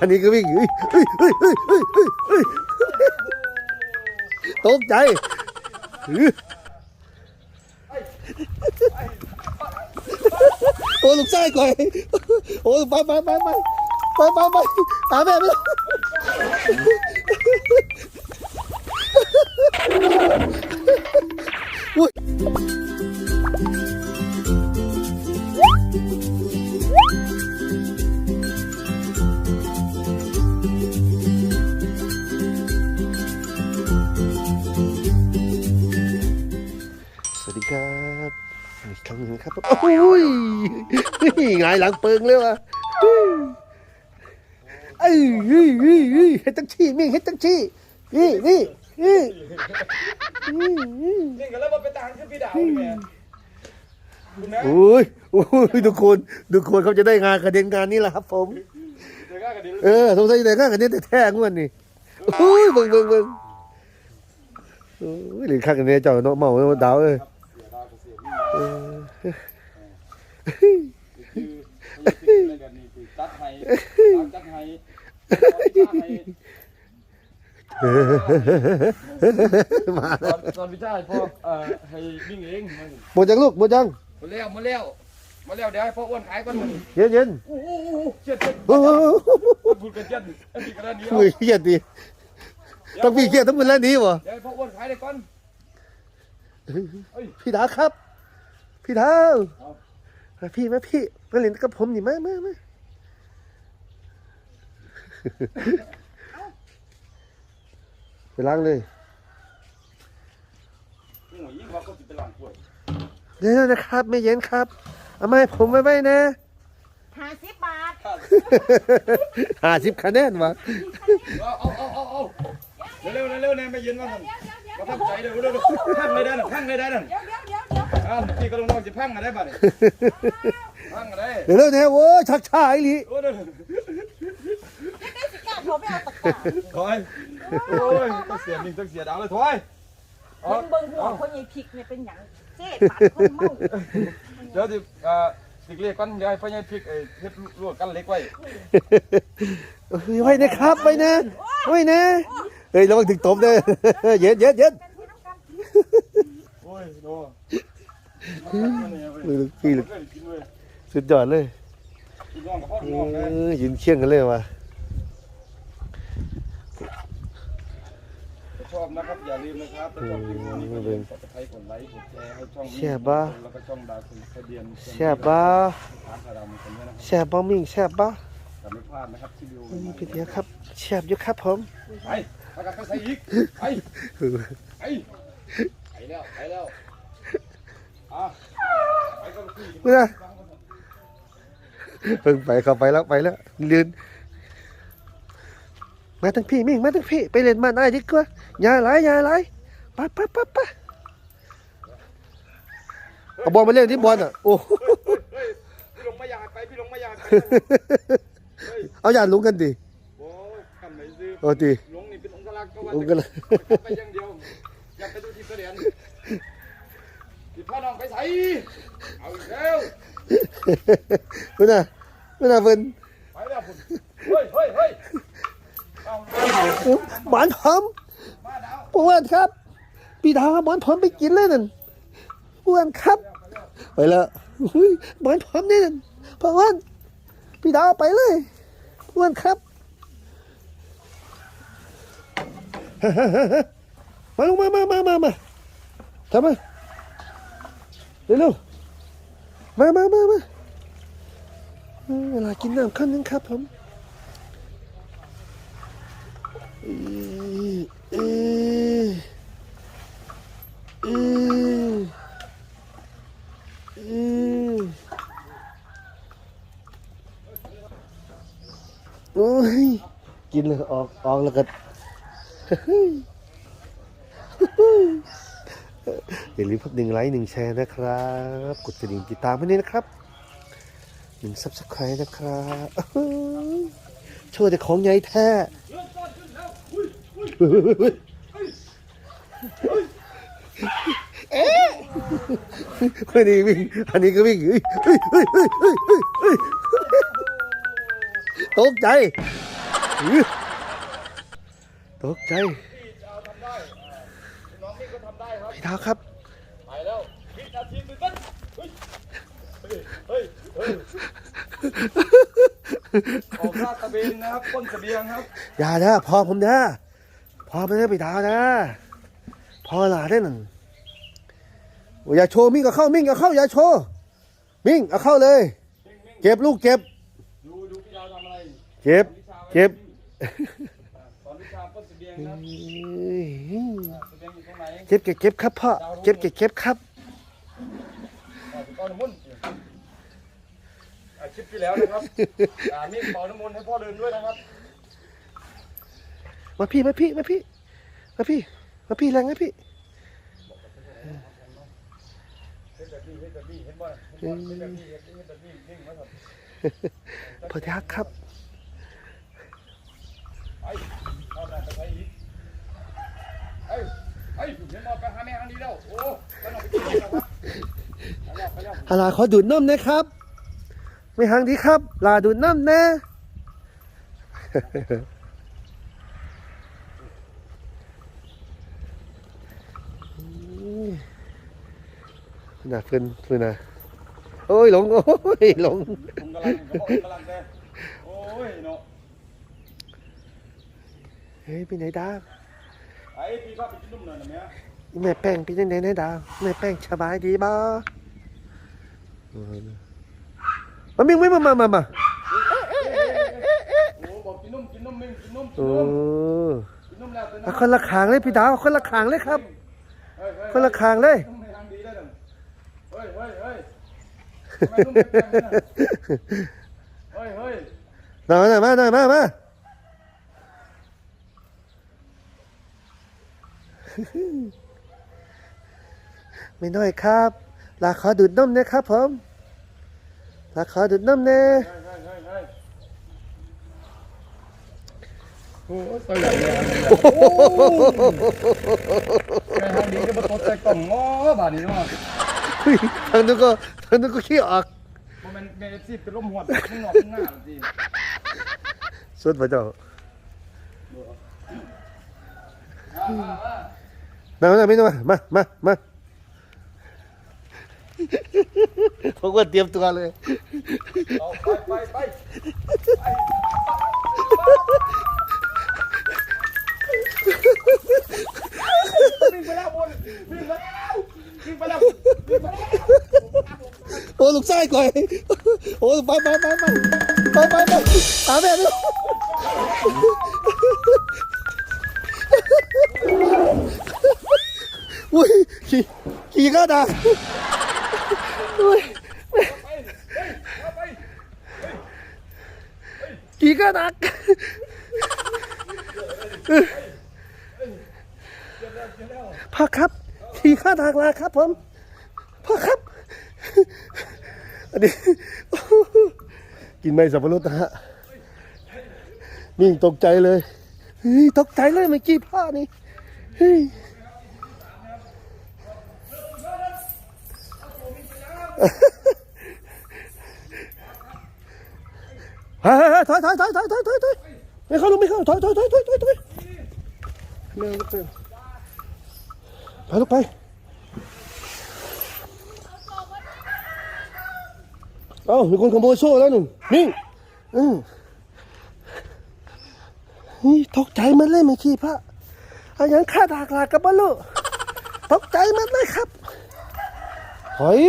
อันนี้ก็วิ่งเฮ้ยเฮ้ยเฮ้ยเฮ้ยเฮ้ยเฮ้ยเฮ้ยตกใจอื้อโอ้ลูกชายก่อยโอ้ไปไปไปไปไปไปไปตามแม่ไป ครับอีกครั้งหนึ่งครับโอ้ยหงายหลังเปิงเลยว่ะเอ้ยเฮ้ยเฮ้ยเฮ้ยเฮ็ดจังชี้มิ่งเฮ็ดจังชี้นี่นี่นี่นี่กันแล้วมาเป็นทหารขึ้นพี่ดาวแม่โอ้ยโอ้ยทุกคนทุกคนเขาจะได้งานกระเด็นงานนี้แหละครับผมเออสงสัยแต่งานกระเด็นแต่แท้งวดนี่โอ้ยเบิ่งเบิ่งเบิ่งโอ้ยหรือข้างกันเนี่ยเจ้าเนาะเมาเนาะดาวเอ้ย คืออะไรกันนี่คือจัดให้จัดให้จัดให้มาตอนตอนพิจารณ์พ่อเอ่อให้วิ่งเองหมดยังลูกหมดยังมาแล้วมาแล้วมาแล้วเดี๋ยวให้พ่ออ้วนขายก่อนมึงเย็นเย็นโอ้โหเจ็ดเจ็ดโอ้โหพูดกันเจ็ดอันนี้กระดานเดียวมือเครียดดิต้องพี่เครียดทั้งมือแล้วนี้วะเดี๋ยวให้พ่ออ้วนขายเลยก่อนพี่ดาครับ พี่ดาวมาพี่มาพี่มาเล่นกับผมนี่มามามาไปล้างเลยยิ่งว่าเขาจะเป็นหลังป่วยเดี๋ยวนะครับไม่เย็นครับ เอามาให้ผมไว้ไว้นะห้าสิบบาทห้าสิบคะแนนวะเอาเอาเอาเอาเอาเร็วเร็วเร็วเนี่ยไม่ยืนว่าท่านเดี๋ยวเดี๋ยวเดี๋ยวมาทำใจเดี๋ยวเร็วเร็วพังเลยได้น่ะพังเลยได้น่ะ เดี๋ยวเดี๋ยวเดี๋ยวเดี๋ยวอ่าพี่ก็ลงนอนจะพังอะไรบ้างเนี่ยพังอะไรเดี๋ยวเร็วเนี่ยโว้ยชักช้าไอ้ลิโอ้ยเดี๋ยวไม่สิกล้าโทรไปเอาตะกร้าถอยโอ้ยต้องเสียมิงต้องเสียดาวเลยถอยเอาเบิ่งเบิ่งหัวคนใหญ่พริกเนี่ยเป็นหยังเจ๊ปาดคนเมาเดี๋ยวดิอ่าสิเรียกก่อนเดี๋ยวให้พ่อใหญ่พริกไอ้เฮ็ดลวกกันเล็กไว้เฮ้ยไว้นะครับไว้นะไว้นะเฮ้ยระวังถึงตบเด้อเย็นเย็นเย็นกันที่น้ำกันโอ้ยโดพี่ลึกสุดยอดเลยกินน้องกับพ่อเอน้องเลยอยืนเคียงกันเลยว่ะชอบนะครับอย่าลืมนะครับถ้าชอบคลิปนี้ก็อย่าลืมกดไลค์กดไลค์กดแชร์ให้ช่องนี้แล้วก็ช่องดาวคุณทะเบียนแซ่บบ้าทางคารามุคนนี้นะครับแซ่บบ้ามิ่งแซ่บบ้าอย่าไม่พลาดนะครับที่ดูพี่เดียครับแซ่บอยู่ครับผมไปไปกันไปใส่อีกไปไปไปแล้วไปแล้วอะไปกันคุย เมื่อเพิ่งไปเข้าไปแล้วไปแล้วลืนมาทั้งพี่มิ่งมาทั้งพี่ไปเล่นมาได้ดีกว่าอย่าไหลอย่าไหลไปไปไปไปเอาบอลมาเล่นที่บอลอะโอ้เฮ้ยพี่ลงไม่อยากไปพี่ลงไม่อยากไปเฮ้ยเอาอย่าลุงกันดิโอ้ยทำไหนซื้อโอ้ดิลงนี่เป็นองค์กรก็ว่าลุงกันเลยไปอย่างเดียวอย่าไปดูที่เสลีย นติดพ่อน้องไปใส่เอาอีกแล้วเมื่อน่ะเมื่อน่ะเพิ่นไปแล้วคุณเฮ้ยเฮ้ยเฮ้ยเอาหวานหอมมาดาวปวนครับพี่ดาวหมอนผมไปกินเลยนั่นปวนครับ ไปแล้วอุ้ยหมอนผมนี่นั่นพอวันพี่ดาวไปเลยปวนครับมาลงมามามามามาทำมา เร็วๆมามามามาเออเวลากินน้ำขั้นนึงครับผมออเออเออเออโอ้ยกินเลยออกออกแล้วก็ อย่าลืมพักหนึ่งไลค์หนึ่งแชร์นะครับ กดกระดิ่งติดตามไว้ด้วยนะครับหนึ่งซับสไครต์นะครับช่วยแต่ของใหญ่แท้เอ๊ะคนนี้วิ่งอันนี้ก็วิ่งเฮ้ยเฮ้ยเฮ้ยเฮ้ยเฮ้ยเฮ้ยตกใจตกใจ พี่ดาครับ ไปแล้ววินาทีตื่นเต้นเฮ้ยเฮ้ยเฮ้ยออกลาดตะเวนนะครับต้นเสบียงครับอย่านะพอผมนะพอไม่ได้พี่ดาวนะ พอหลาได้หนั่นโอ้ยอย่าโชว์มิ่งก็เข้ามิ่งก็เข้าอย่าโชว์มิ่งเอาเข้าเลย เก็บลูกเก็บ ดูดูพี่ดาวทำอะไร เก็บ เก็บ เสบียงเครับอ้ยอ่าเสบียงอยู่ตรงไหนเก็บเก็บเก็บครับพ่อเก็บเก็บเก็บครับอ่าเป่าน้ำมนต์อ่าคลิปที่แล้วนะครับอ่านี่เป่าน้ำมนต์ให้พ่อเดินด้วยนะครับมาพี่มาพี่มาพี่มาพี่มาพี่แรงนะพี่เฮ็ดแบบนี้เฮ็ดแบบนี้เห็นบ่เห็นบ่เฮ็ดแบบนี้เฮ็ดแบบนี้นิ่งไว้ครับพอยักครับไป เอาหน้าไปใส่อีกเอ้ยเอ้ยเห็นบ่ไปหาแม่ทางนี้แล้ว โอ้ไปหน่อยไปกินแล้วครับไปแล้วไปแล้วอาลาขอดูดน้ำนะครับ ไม่ห่างดีครับ ลาดูดน้ำนะน่ะเพื่อนเพื่อนน่ะโอ้ยหลง โอ้ยหลงผมกำลังผมกำลังแต่โอ้ยเนาะเฮ้ยไปไหนดาวไอ้พี่ก็ไปกินนุ่มหน่อยนะแม่แม่แป้งไปยังไงนะดาวแม่แป้งสบายดีบ่มามิงไม่มามามามาโอ้บอกกินนุ่มกินนุ่มมึงกินนุ่มกินโอ้นุ่มกินนุ่มแล้วเอาคนละขางเลยพี่ดาวคนละขางเลยครับเฮ้ยเฮ้ยคนละขางเลยนุ่มในทางดีได้ดังเฮ้ยเฮ้ยเฮ้ยทำไมนุ่มไม่แข็งเนี่ยเฮ้ยเฮ้ยมาหน่อยมาหน่อยมามา ไม่น้อยครับลาขอดูดนมนะครับผมลาขอดูดนมเน่ยโอ้ยตัวใหญ่เลยโอ้โหแม่ทางดีก็มาตดใส่กล่องง้อบาดนี้เนาะเฮ้ยทางนู้นก็ทางนู้นก็ขี้ออกมันเป็นเมซี่เป็นลมหัวข้างนอกข้างหน้าจริงสุดพระเจ้า มามาไม่ต้องมามามามาผมก็เตรียมตัวเลยไปไปไปวิ่งไปแล้วบนวิ่งไปแล้ววิ่งไปแล้ววิ่งไปแล้วโอ้ลูกไส้ก่อยโอ้ไปไปไปไปไป อุ้ยขี่ขี่ก็ได้อุ้ยไปเฮ้ยเอาไปขี่ก็ดักพ่อครับขี่ข้าดักลาครับผมพ่อครับอันนี้กินไม่สับปะรดนะฮะนิ่งตกใจเลยเฮ้ยตกใจเลยเมื่อกี้พ่อนี่ เฮ้ยเฮ้ยเฮ้ยเฮ้ยถอยถอยถอยถอยถอยถอยถอยไม่เข้าลูกไม่เข้าถอยถอยถอยถอยถอยถอยไม่เอาลูกไปถอยลูกไปเอ้ามีคนขโมยโซ่แล้วหนึ่งนิ่งอืมนี่ตกใจมันเลยเมื่อกี้พระอาอย่างฆ่าดากลากับบอลลูตกใจมันเลยครับถอย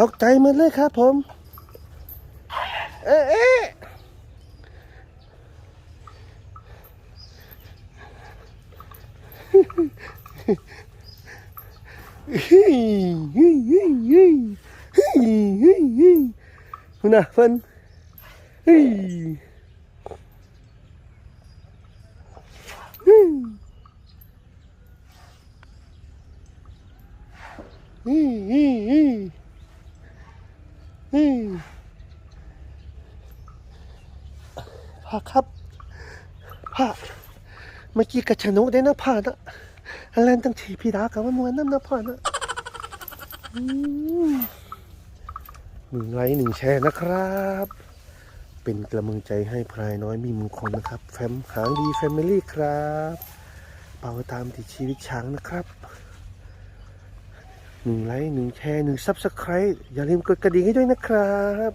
ตกใจมันเลยครับผม เอ๊ะเอ๊ะฮิฮิฮิฮิฮิฮิฮิคุณน่ะเพิ่นฮิฮิฮิฮิฮิฮิ พ่อครับพ่อเมื่อกี้กระชนุได้นะพ่อนะอะไรตั้งทีพี่ดากับว่ามวนน้ำนะพ่อนะอืมหนึ่งไลค์หนึ่งแชร์นะครับ เป็นกำลังใจให้พลายน้อยมีมงคลนะครับ แฟมหางดีแฟมิลี่ครับ เป่าตามติดชีวิตช้างนะครับ หนึ่งไลค์หนึ่งแชร์หนึ่งซับสไครต์อย่าลืมกดกระดิ่งให้ด้วยนะครับ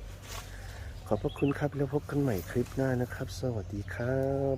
ขอบพระคุณครับแล้วพบกันใหม่คลิปหน้านะครับ สวัสดีครับ